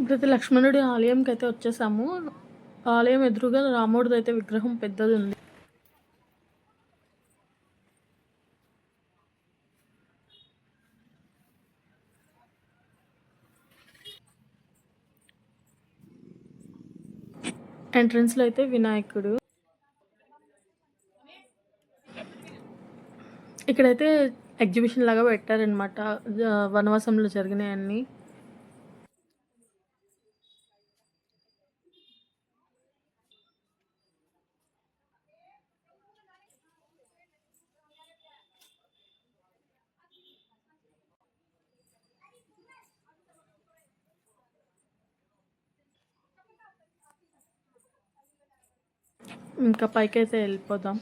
ఇప్పుడైతే లక్ష్మణుడి ఆలయంకి అయితే వచ్చేసాము. ఆలయం ఎదురుగా రాముడిది అయితే విగ్రహం పెద్దది ఉంది ఎంట్రన్స్లో అయితే వినాయకుడు. ఇక్కడైతే ఎగ్జిబిషన్ లాగా పెట్టారనమాట వనవాసంలో జరిగినాయన్నీ. ఇంకా పైకైతే వెళ్ళిపోదాం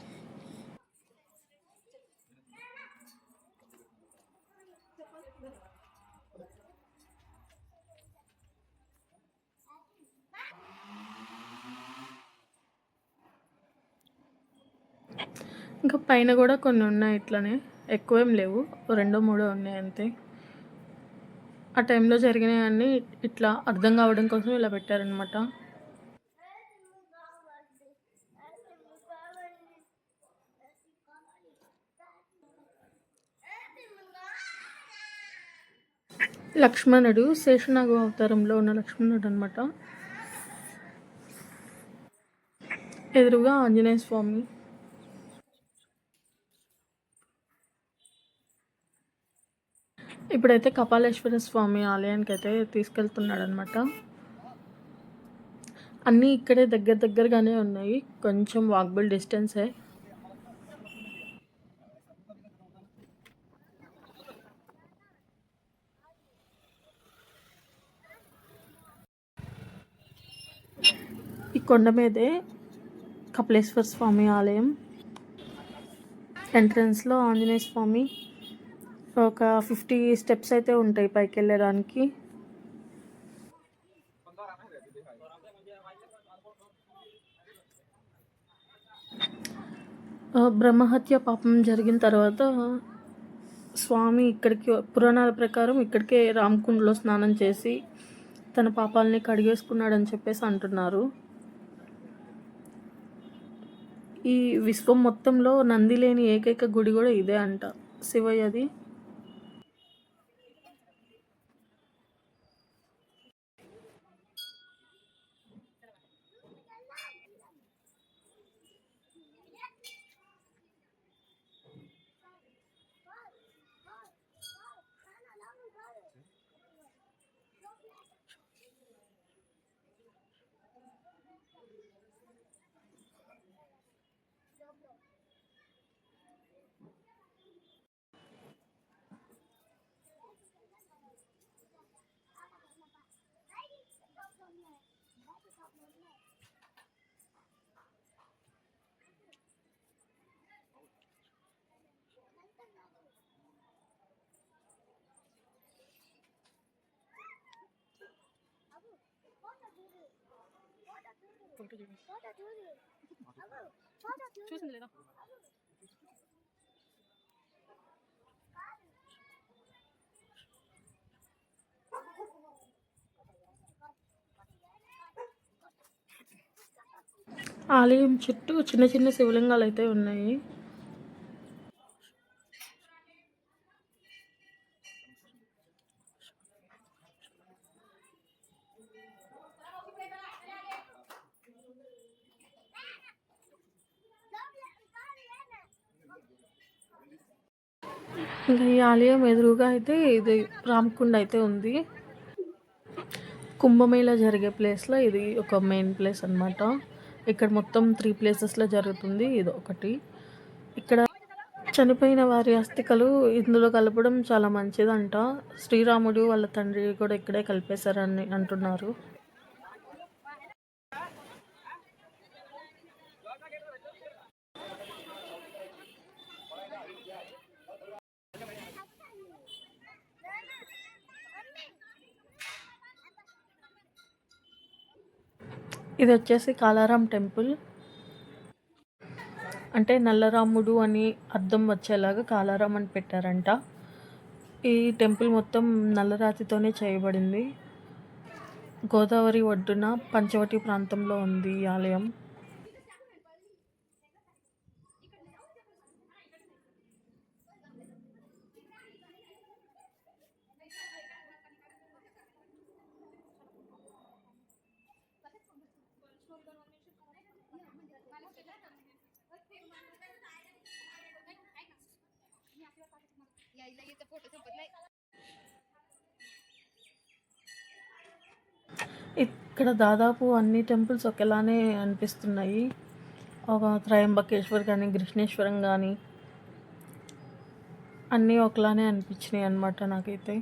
ఇంకా పైన కూడా కొన్ని ఉన్నాయి ఇట్లానే. ఎక్కువేం లేవు. రెండో మూడో ఉన్నాయి అంతే. ఆ టైంలో జరిగినవన్నీ ఇట్లా అర్థం కావడం కోసం ఇలా పెట్టారనమాట లక్ష్మణుడు శేషనాగు అవతారంలో ఉన్న లక్ష్మణుడు అనమాట ఎదురుగా ఆంజనేయ స్వామి. ఇప్పుడైతే కపాలేశ్వర స్వామి ఆలయానికి అయితే తీసుకెళ్తున్నాడు అనమాట అన్నీ ఇక్కడే దగ్గర దగ్గరగానే ఉన్నాయి. కొంచెం వాక్బుల్ డిస్టెన్సే ఈ కొండ మీదే కపిలేశ్వర స్వామి ఆలయం. ఎంట్రన్స్లో ఆంజనేయ స్వామి. ఒక ఫిఫ్టీ స్టెప్స్ అయితే ఉంటాయి పైకి వెళ్ళడానికి. బ్రహ్మహత్య పాపం జరిగిన తర్వాత స్వామి ఇక్కడికి పురాణాల ప్రకారం ఇక్కడికే రామకుండలో స్నానం చేసి తన పాపాలని కడిగేసుకున్నాడని చెప్పేసి అంటున్నారు. ఈ విశ్వం మొత్తంలో నంది లేని ఏకైక గుడి కూడా ఇదే అంట. శివయ్యది. చూసింది లేదా ఆలయం చుట్టూ చిన్న చిన్న శివలింగాలు అయితే ఉన్నాయి. ఇంకా ఈ ఆలయం ఎదురుగా అయితే ఇది రామకుండ అయితే ఉంది. కుంభమేళ జరిగే ప్లేస్లో ఇది ఒక మెయిన్ ప్లేస్ అన్నమాట. ఇక్కడ మొత్తం త్రీ ప్లేసెస్లో జరుగుతుంది. ఇది ఒకటి. ఇక్కడ చనిపోయిన వారి అస్థికలు ఇందులో కలపడం చాలా మంచిదంట. శ్రీరాముడు వాళ్ళ తండ్రి కూడా ఇక్కడే కలిపేశారని అంటున్నారు. ఇది వచ్చేసి కాలారాం టెంపుల్. అంటే నల్లరాముడు అని అర్థం వచ్చేలాగా కాలారాం అని పెట్టారంట. ఈ టెంపుల్ మొత్తం నల్లరాతితోనే చేయబడింది. గోదావరి ఒడ్డున పంచవటి ప్రాంతంలో ఉంది ఈ ఆలయం. ఇక్కడ దాదాపు అన్ని టెంపుల్స్ ఒకేలానే అనిపిస్తున్నాయి. ఒక త్రయంబకేశ్వర్ కానీ కృష్ణేశ్వరం కానీ అన్నీ ఒకలానే అనిపించినాయి అన్నమాట నాకైతే.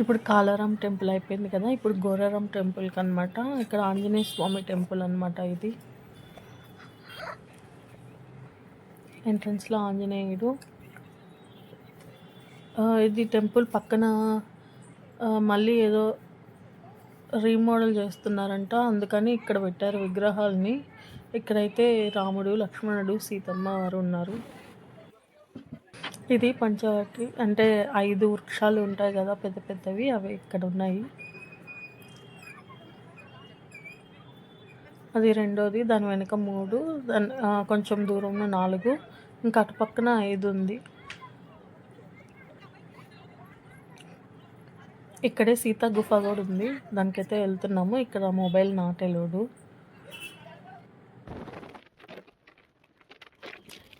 ఇప్పుడు కాలారాం టెంపుల్ అయిపోయింది కదా ఇప్పుడు గోరారాం టెంపుల్కి అనమాట ఇక్కడ ఆంజనేయ స్వామి టెంపుల్ అనమాట ఇది. ఎంట్రన్స్లో ఆంజనేయుడు. ఇది టెంపుల్ పక్కన మళ్ళీ ఏదో రీమోడల్ చేస్తున్నారంట. అందుకని ఇక్కడ పెట్టారు విగ్రహాలని. ఇక్కడైతే రాముడు లక్ష్మణుడు సీతమ్మ వారు ఉన్నారు. ఇది పంచవటి అంటే ఐదు వృక్షాలు ఉంటాయి కదా పెద్ద పెద్దవి. అవి ఇక్కడ ఉన్నాయి. అది రెండోది దాని వెనుక మూడు దాని కొంచెం దూరంలో నాలుగు. ఇంకా అటు పక్కన ఐదు ఉంది. ఇక్కడే సీత గుఫ కూడా ఉంది. దానికైతే వెళ్తున్నాము. ఇక్కడ మొబైల్ నాటే లోడు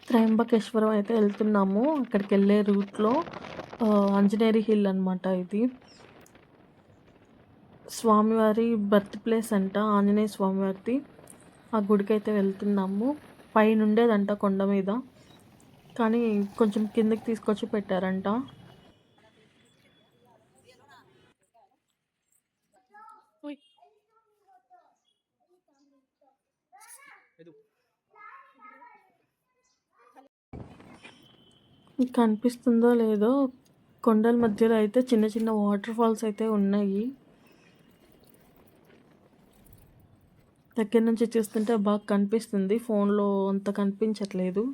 త్రయంబకేశ్వరం అయితే వెళ్తున్నాము. అక్కడికి వెళ్ళే రూట్లో అంజనేరి ఆంజనేరి హిల్ అనమాట ఇది. స్వామివారి బర్త్ ప్లేస్ అంట ఆంజనేయ స్వామివారిది. ఆ గుడికి అయితే వెళ్తున్నాము. పైన ఉండేదంట కొండ మీద. కానీ కొంచెం కిందకి తీసుకొచ్చి పెట్టారంట. మీకు కనిపిస్తుందో లేదో కొండల మధ్యలో అయితే చిన్న చిన్న వాటర్ ఫాల్స్ అయితే ఉన్నాయి. దగ్గర నుంచి చూస్తుంటే బాగా కనిపిస్తుంది. ఫోన్లో అంత కనిపించట్లేదు.